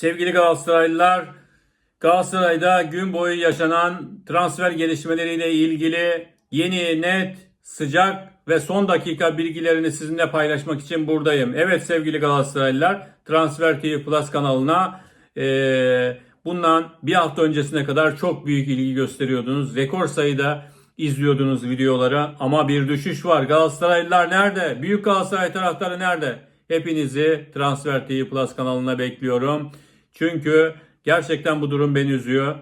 Sevgili Galatasaraylılar, Galatasaray'da gün boyu yaşanan transfer gelişmeleriyle ilgili yeni, net, sıcak ve son dakika bilgilerini sizinle paylaşmak için buradayım. Evet sevgili Galatasaraylılar, Transfer TV Plus kanalına eee, bundan bir hafta öncesine kadar çok büyük ilgi gösteriyordunuz. Rekor sayıda izliyordunuz videoları ama bir düşüş var. Galatasaraylılar nerede? Büyük Galatasaray taraftarı nerede? Hepinizi Transfer TV Plus kanalına bekliyorum. Çünkü gerçekten bu durum beni üzüyor.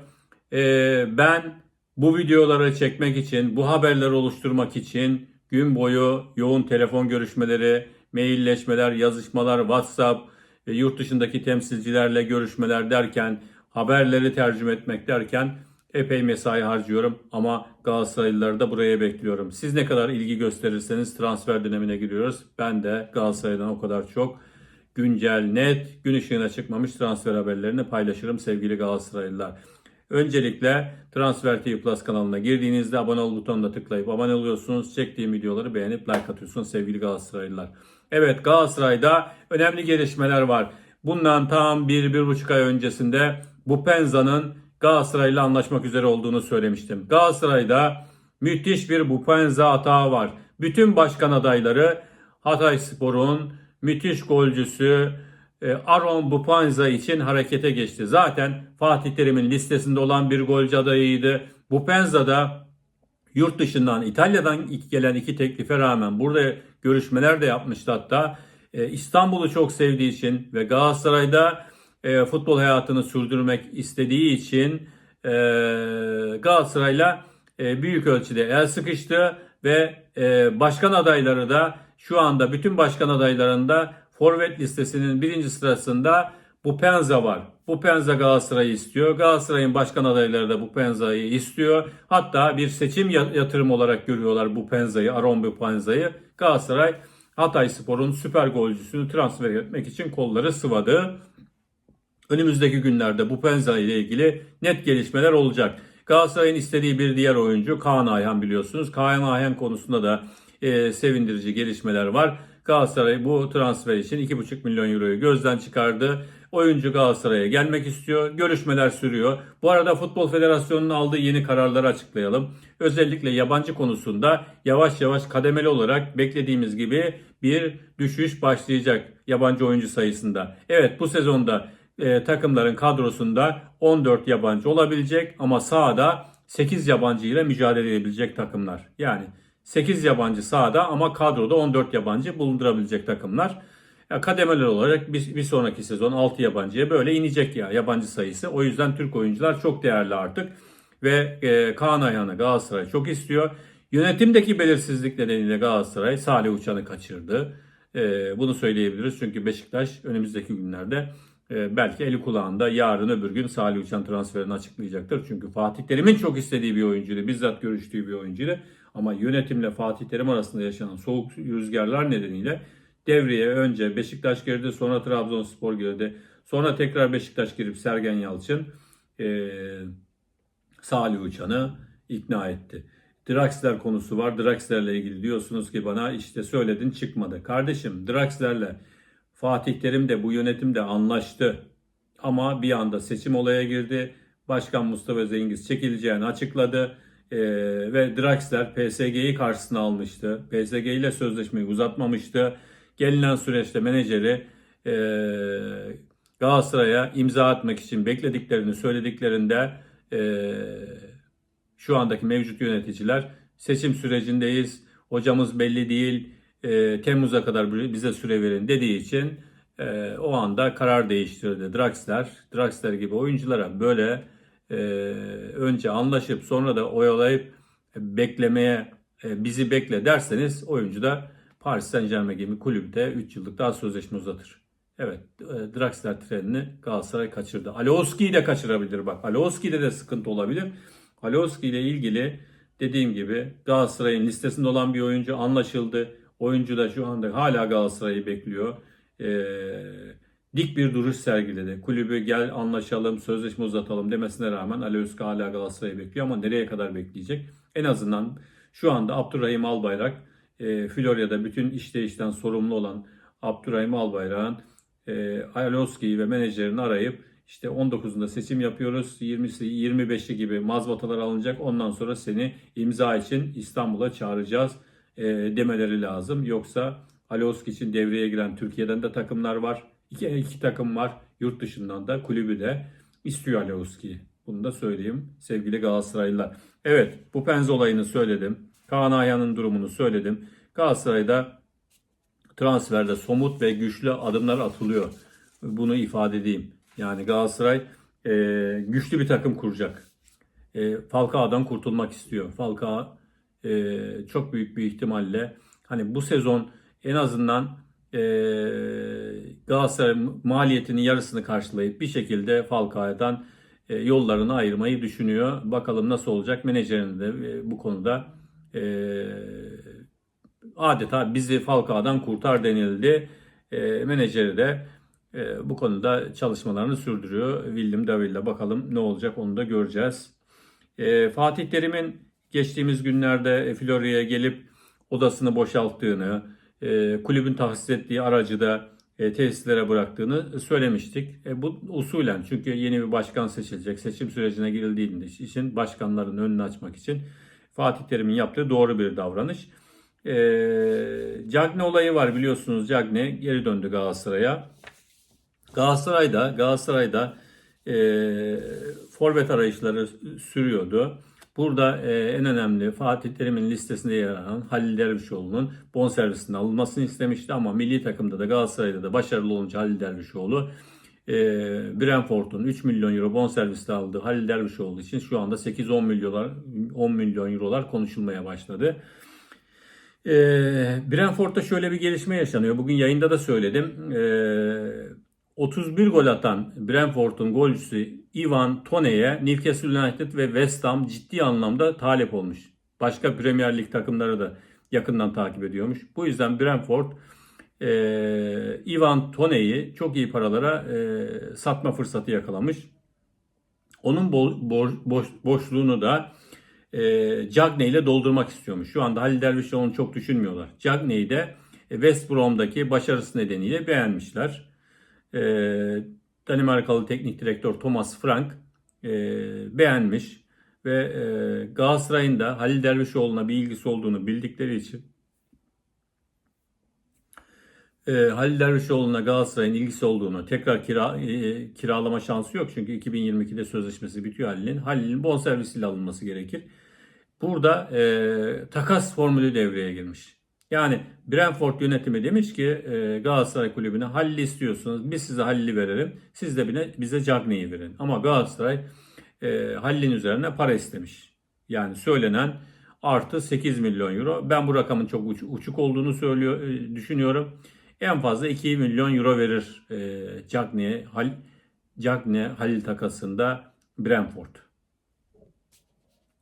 Ee, ben bu videoları çekmek için, bu haberleri oluşturmak için gün boyu yoğun telefon görüşmeleri, mailleşmeler, yazışmalar, WhatsApp, e, yurt dışındaki temsilcilerle görüşmeler derken, haberleri tercüme etmek derken epey mesai harcıyorum ama Galatasaraylıları da buraya bekliyorum. Siz ne kadar ilgi gösterirseniz transfer dönemine giriyoruz. Ben de Galatasaray'dan o kadar çok güncel, net, gün ışığına çıkmamış transfer haberlerini paylaşırım sevgili Galatasaraylılar. Öncelikle Transfer TV Plus kanalına girdiğinizde abone ol butonuna tıklayıp abone oluyorsunuz. Çektiğim videoları beğenip like atıyorsunuz sevgili Galatasaraylılar. Evet Galatasaray'da önemli gelişmeler var. Bundan tam bir, bir buçuk ay öncesinde bu Penza'nın Galatasaray'la anlaşmak üzere olduğunu söylemiştim. Galatasaray'da müthiş bir Bupenza hata var. Bütün başkan adayları Hatay Spor'un müthiş golcüsü e, Aaron Bupenza için harekete geçti. Zaten Fatih Terim'in listesinde olan bir golcü adayıydı. Bupenza da yurt dışından İtalya'dan gelen iki teklife rağmen burada görüşmeler de yapmıştı hatta. E, İstanbul'u çok sevdiği için ve Galatasaray'da e, futbol hayatını sürdürmek istediği için Galatasaray'la büyük ölçüde el sıkıştı ve başkan adayları da şu anda bütün başkan adaylarında forvet listesinin birinci sırasında bu Penza var. Bu Penza Galatasaray'ı istiyor. Galatasaray'ın başkan adayları da bu Penza'yı istiyor. Hatta bir seçim ya- yatırım olarak görüyorlar bu Penza'yı, Aron bu Penza'yı. Galatasaray Hatay Spor'un süper golcüsünü transfer etmek için kolları sıvadı. Önümüzdeki günlerde bu Penza ile ilgili net gelişmeler olacak. Galatasaray'ın istediği bir diğer oyuncu Kaan Ayhan biliyorsunuz. Kaan Ayhan konusunda da e, sevindirici gelişmeler var. Galatasaray bu transfer için 2,5 milyon euroyu gözden çıkardı. Oyuncu Galatasaray'a gelmek istiyor. Görüşmeler sürüyor. Bu arada Futbol Federasyonu'nun aldığı yeni kararları açıklayalım. Özellikle yabancı konusunda yavaş yavaş kademeli olarak beklediğimiz gibi bir düşüş başlayacak yabancı oyuncu sayısında. Evet bu sezonda e, takımların kadrosunda 14 yabancı olabilecek ama sahada 8 yabancı ile mücadele edebilecek takımlar. Yani 8 yabancı sahada ama kadroda 14 yabancı bulundurabilecek takımlar. Ya kademeli olarak bir, bir sonraki sezon 6 yabancıya böyle inecek ya yabancı sayısı. O yüzden Türk oyuncular çok değerli artık. Ve e, Kaan Ayhan'ı Galatasaray çok istiyor. Yönetimdeki belirsizlik nedeniyle Galatasaray Salih Uçan'ı kaçırdı. E, bunu söyleyebiliriz çünkü Beşiktaş önümüzdeki günlerde e, belki eli kulağında yarın öbür gün Salih Uçan transferini açıklayacaktır. Çünkü Fatih Terim'in çok istediği bir oyuncuydu. Bizzat görüştüğü bir oyuncuydu. Ama yönetimle Fatih Terim arasında yaşanan soğuk rüzgarlar nedeniyle devreye önce Beşiktaş girdi sonra Trabzonspor girdi. Sonra tekrar Beşiktaş girip Sergen Yalçın e, Salih Uçan'ı ikna etti. Draxler konusu var. Draxler'le ilgili diyorsunuz ki bana işte söyledin çıkmadı. Kardeşim Draxler'le Fatih Terim de bu yönetim de anlaştı. Ama bir anda seçim olaya girdi. Başkan Mustafa Zengiz çekileceğini açıkladı. Ee, ve Draxler PSG'yi karşısına almıştı. PSG ile sözleşmeyi uzatmamıştı. Gelinen süreçte menajeri e, Galatasaray'a imza atmak için beklediklerini söylediklerinde e, şu andaki mevcut yöneticiler seçim sürecindeyiz. Hocamız belli değil. E, Temmuz'a kadar bize süre verin dediği için e, o anda karar değiştirdi. Draxler, Draxler gibi oyunculara böyle e, önce anlaşıp sonra da oyalayıp beklemeye e, bizi bekle derseniz oyuncu da Paris Saint Germain gibi kulüpte 3 yıllık daha sözleşme uzatır. Evet, e, Draxler trenini Galatasaray kaçırdı. Alioski'yi de kaçırabilir bak. Alioski'de de sıkıntı olabilir. Alioski ile ilgili dediğim gibi Galatasaray'ın listesinde olan bir oyuncu anlaşıldı. Oyuncu da şu anda hala Galatasaray'ı bekliyor. Ee, dik bir duruş sergiledi. Kulübü gel anlaşalım, sözleşme uzatalım demesine rağmen Alioski hala Galatasaray'ı bekliyor ama nereye kadar bekleyecek? En azından şu anda Abdurrahim Albayrak e, Florya'da bütün işleyişten sorumlu olan Abdurrahim Albayrak'ın e, Alioski'yi ve menajerini arayıp işte 19'unda seçim yapıyoruz. 20'si 25'i gibi mazbatalar alınacak. Ondan sonra seni imza için İstanbul'a çağıracağız e, demeleri lazım. Yoksa Alioski için devreye giren Türkiye'den de takımlar var. İki, iki takım var. Yurt dışından da kulübü de istiyor Alioski'yi. Bunu da söyleyeyim sevgili Galatasaraylılar. Evet bu Penz olayını söyledim. Kaan Ayhan'ın durumunu söyledim. Galatasaray'da transferde somut ve güçlü adımlar atılıyor. Bunu ifade edeyim. Yani Galatasaray e, güçlü bir takım kuracak. E, Falcao'dan kurtulmak istiyor. Falcao e, çok büyük bir ihtimalle hani bu sezon en azından e, Galatasaray maliyetinin yarısını karşılayıp bir şekilde Falcao'dan e, yollarını ayırmayı düşünüyor. Bakalım nasıl olacak. Menajerin de e, bu konuda e, adeta bizi Falcao'dan kurtar denildi. E, menajeri de e, bu konuda çalışmalarını sürdürüyor. William Davilla bakalım ne olacak onu da göreceğiz. E, Fatih Terim'in geçtiğimiz günlerde Florya'ya gelip odasını boşalttığını, e, kulübün tahsis ettiği aracı da e, tesislere bıraktığını söylemiştik. E, bu usulen çünkü yeni bir başkan seçilecek. Seçim sürecine girildiğinde için başkanların önünü açmak için Fatih Terim'in yaptığı doğru bir davranış. E, Cagne olayı var biliyorsunuz. Cagne geri döndü Galatasaray'a. Galatasaray'da Galatasaray'da e, forvet arayışları sürüyordu. Burada e, en önemli Fatih Terim'in listesinde yer alan Halil Dervişoğlu'nun bonservisinin alınmasını istemişti ama milli takımda da Galatasaray'da da başarılı olunca Halil Dervişoğlu e, Brentford'un 3 milyon euro bonservisle aldığı Halil Dervişoğlu için şu anda 8-10 milyon 10 milyon eurolar konuşulmaya başladı. E, Brentford'da şöyle bir gelişme yaşanıyor. Bugün yayında da söyledim. E, 31 gol atan Brentford'un golcüsü Ivan Toney'e Newcastle United ve West Ham ciddi anlamda talep olmuş. Başka Premier Lig takımları da yakından takip ediyormuş. Bu yüzden Brentford e, Ivan Toney'i çok iyi paralara e, satma fırsatı yakalamış. Onun bo- bo- boş, boşluğunu da e, Cagney ile doldurmak istiyormuş. Şu anda Halil Dervişoğlu'nu çok düşünmüyorlar. Cagney'i de West Brom'daki başarısı nedeniyle beğenmişler e, Danimarkalı teknik direktör Thomas Frank e, beğenmiş ve e, Galatasaray'ın da Halil Dervişoğlu'na bir ilgisi olduğunu bildikleri için e, Halil Dervişoğlu'na Galatasaray'ın ilgisi olduğunu tekrar kira, e, kiralama şansı yok çünkü 2022'de sözleşmesi bitiyor Halil'in. Halil'in bonservisiyle alınması gerekir. Burada e, takas formülü devreye girmiş. Yani Brentford yönetimi demiş ki e, Galatasaray kulübüne Halil'i istiyorsunuz. Biz size Halil'i verelim. Siz de bine, bize Cagney'i verin. Ama Galatasaray e, Halil'in üzerine para istemiş. Yani söylenen artı 8 milyon euro. Ben bu rakamın çok uç, uçuk olduğunu söylüyor, e, düşünüyorum. En fazla 2 milyon euro verir e, Cagney'e. Hal, Cagney Halil takasında Brentford.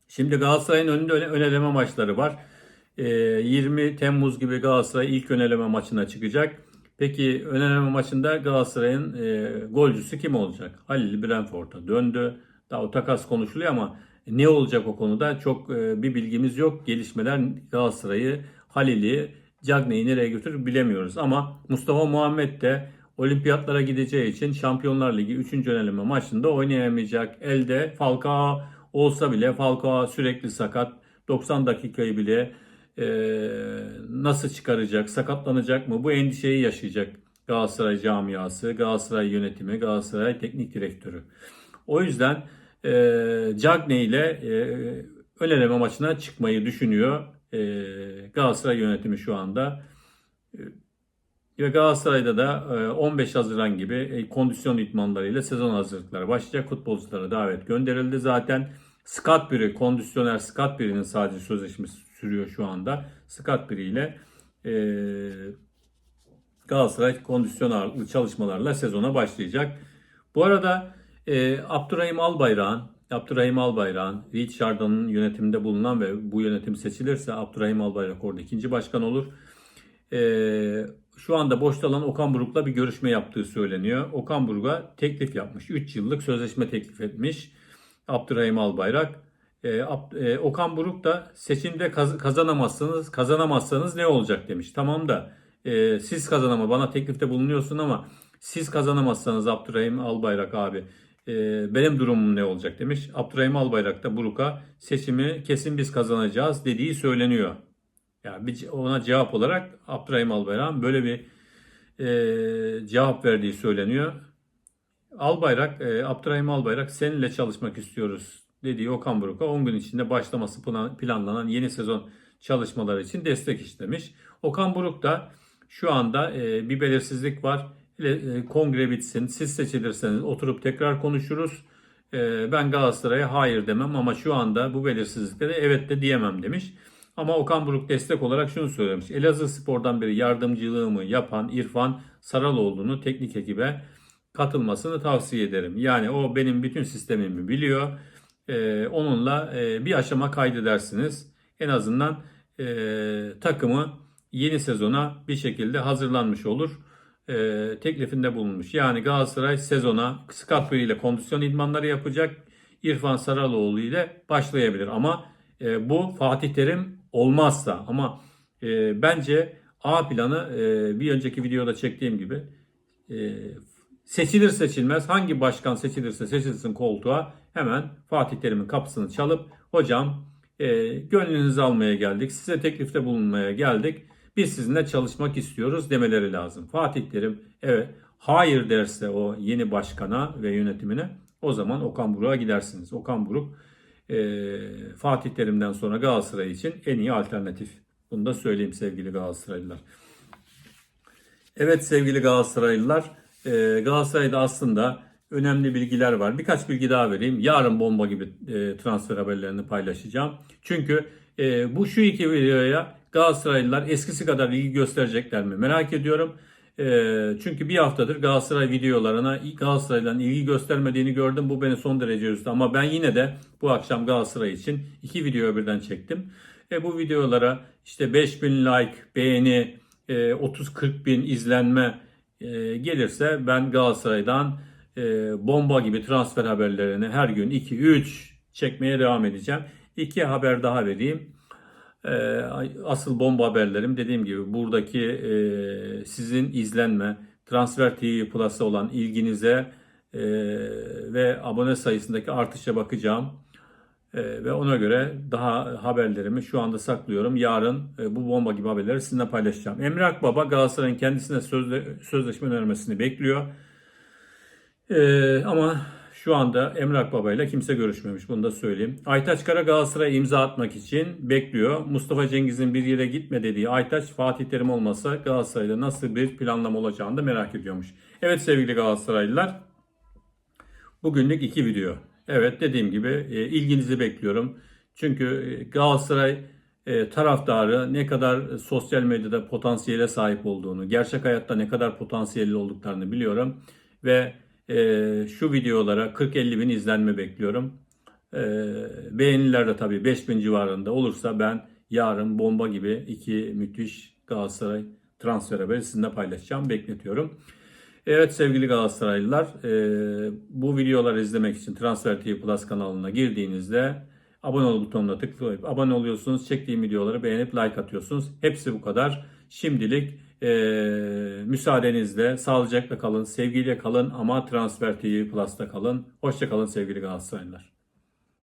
Şimdi Galatasaray'ın önünde ön eleme maçları var. 20 ee, Temmuz gibi Galatasaray ilk öneleme maçına çıkacak. Peki öneleme maçında Galatasaray'ın e, golcüsü kim olacak? Halil Brentford'a döndü. Daha o takas konuşuluyor ama ne olacak o konuda çok e, bir bilgimiz yok. Gelişmeler Galatasaray'ı, Halil'i, Cagney'i nereye götürür bilemiyoruz. Ama Mustafa Muhammed de olimpiyatlara gideceği için Şampiyonlar Ligi 3. öneleme maçında oynayamayacak. Elde Falcao olsa bile Falcao sürekli sakat. 90 dakikayı bile nasıl çıkaracak, sakatlanacak mı? Bu endişeyi yaşayacak Galatasaray camiası, Galatasaray yönetimi, Galatasaray teknik direktörü. O yüzden e, Cagney ile e, ön eleme maçına çıkmayı düşünüyor e, Galatasaray yönetimi şu anda. E, ve Galatasaray'da da 15 Haziran gibi kondisyon idmanlarıyla sezon hazırlıkları başlayacak. Futbolculara davet gönderildi. Zaten Scott biri, kondisyoner Scott birinin sadece sözleşmesi sürüyor şu anda. Scott biri ile e, Galatasaray kondisyon ağırlıklı çalışmalarla sezona başlayacak. Bu arada e, Abdurrahim Albayrak'ın Abdurrahim Albayrak'ın Reed Şardan'ın yönetiminde bulunan ve bu yönetim seçilirse Abdurrahim Albayrak orada ikinci başkan olur. E, şu anda boşta olan Okan Buruk'la bir görüşme yaptığı söyleniyor. Okan Buruk'a teklif yapmış. 3 yıllık sözleşme teklif etmiş Abdurrahim Albayrak. E, e, Okan Buruk da seçimde kaz, kazanamazsanız kazanamazsanız ne olacak demiş. Tamam da e, siz kazanama bana teklifte bulunuyorsun ama Siz kazanamazsanız Abdurrahim Albayrak abi e, benim durumum ne olacak demiş. Abdurrahim Albayrak da Buruk'a seçimi kesin biz kazanacağız dediği söyleniyor. Yani ona cevap olarak Abdurrahim Albayrak'ın böyle bir e, cevap verdiği söyleniyor. Albayrak, e, Abdurrahim Albayrak seninle çalışmak istiyoruz dediği Okan Buruk'a 10 gün içinde başlaması plan- planlanan yeni sezon çalışmaları için destek istemiş. Okan Buruk da şu anda e, bir belirsizlik var. E, kongre bitsin, siz seçilirseniz oturup tekrar konuşuruz. E, ben Galatasaray'a hayır demem ama şu anda bu belirsizliklere evet de diyemem demiş. Ama Okan Buruk destek olarak şunu söylemiş. Elazığ Spor'dan beri yardımcılığımı yapan İrfan Saraloğlu'nu teknik ekibe katılmasını tavsiye ederim. Yani o benim bütün sistemimi biliyor. Ee, onunla e, bir aşama kaydedersiniz. En azından e, takımı yeni sezona bir şekilde hazırlanmış olur. E, teklifinde bulunmuş. Yani Galatasaray sezona Scott ile kondisyon idmanları yapacak. İrfan Saraloğlu ile başlayabilir. Ama e, bu Fatih Terim olmazsa ama e, bence A planı e, bir önceki videoda çektiğim gibi e, seçilir seçilmez hangi başkan seçilirse seçilsin koltuğa hemen Fatih Terim'in kapısını çalıp hocam e, gönlünüzü almaya geldik size teklifte bulunmaya geldik biz sizinle çalışmak istiyoruz demeleri lazım. Fatih Terim evet hayır derse o yeni başkana ve yönetimine o zaman Okan Buruk'a gidersiniz. Okan Buruk e, Fatih Terim'den sonra Galatasaray için en iyi alternatif. Bunu da söyleyeyim sevgili Galatasaraylılar. Evet sevgili Galatasaraylılar, e, Galatasaray'da aslında önemli bilgiler var. Birkaç bilgi daha vereyim. Yarın bomba gibi e, transfer haberlerini paylaşacağım. Çünkü e, bu şu iki videoya Galatasaraylılar eskisi kadar ilgi gösterecekler mi merak ediyorum. E, çünkü bir haftadır Galatasaray videolarına Galatasaray'dan ilgi göstermediğini gördüm. Bu beni son derece üzdü. Ama ben yine de bu akşam Galatasaray için iki video birden çektim. E, bu videolara işte 5000 like, beğeni, e, 30-40 bin izlenme e, gelirse ben Galatasaray'dan e, bomba gibi transfer haberlerini her gün 2-3 çekmeye devam edeceğim. İki haber daha vereyim. E, asıl bomba haberlerim dediğim gibi buradaki e, sizin izlenme, Transfer TV Plus'a olan ilginize e, ve abone sayısındaki artışa bakacağım. Ee, ve ona göre daha haberlerimi şu anda saklıyorum. Yarın e, bu bomba gibi haberleri sizinle paylaşacağım. Emre Akbaba Galatasaray'ın kendisine sözle, sözleşme önermesini bekliyor. Ee, ama şu anda Emre Akbaba ile kimse görüşmemiş. Bunu da söyleyeyim. Aytaç Kara Galatasaray'a imza atmak için bekliyor. Mustafa Cengiz'in bir yere gitme dediği Aytaç Fatih Terim olmasa Galatasaray'da nasıl bir planlama olacağını da merak ediyormuş. Evet sevgili Galatasaraylılar. Bugünlük iki video. Evet dediğim gibi e, ilginizi bekliyorum. Çünkü e, Galatasaray e, taraftarı ne kadar sosyal medyada potansiyele sahip olduğunu, gerçek hayatta ne kadar potansiyelli olduklarını biliyorum. Ve şu videolara 40-50 bin izlenme bekliyorum. Beğeniler de tabii 5 bin civarında olursa ben yarın bomba gibi iki müthiş Galatasaray transfer haberi sizinle paylaşacağım. Bekletiyorum. Evet sevgili Galatasaraylılar e, bu videoları izlemek için Transfer TV Plus kanalına girdiğinizde abone ol butonuna tıklayıp abone oluyorsunuz. Çektiğim videoları beğenip like atıyorsunuz. Hepsi bu kadar. Şimdilik e, müsaadenizle sağlıcakla kalın, sevgiyle kalın ama Transfer TV Plus'ta kalın. Hoşçakalın sevgili Galatasaraylılar.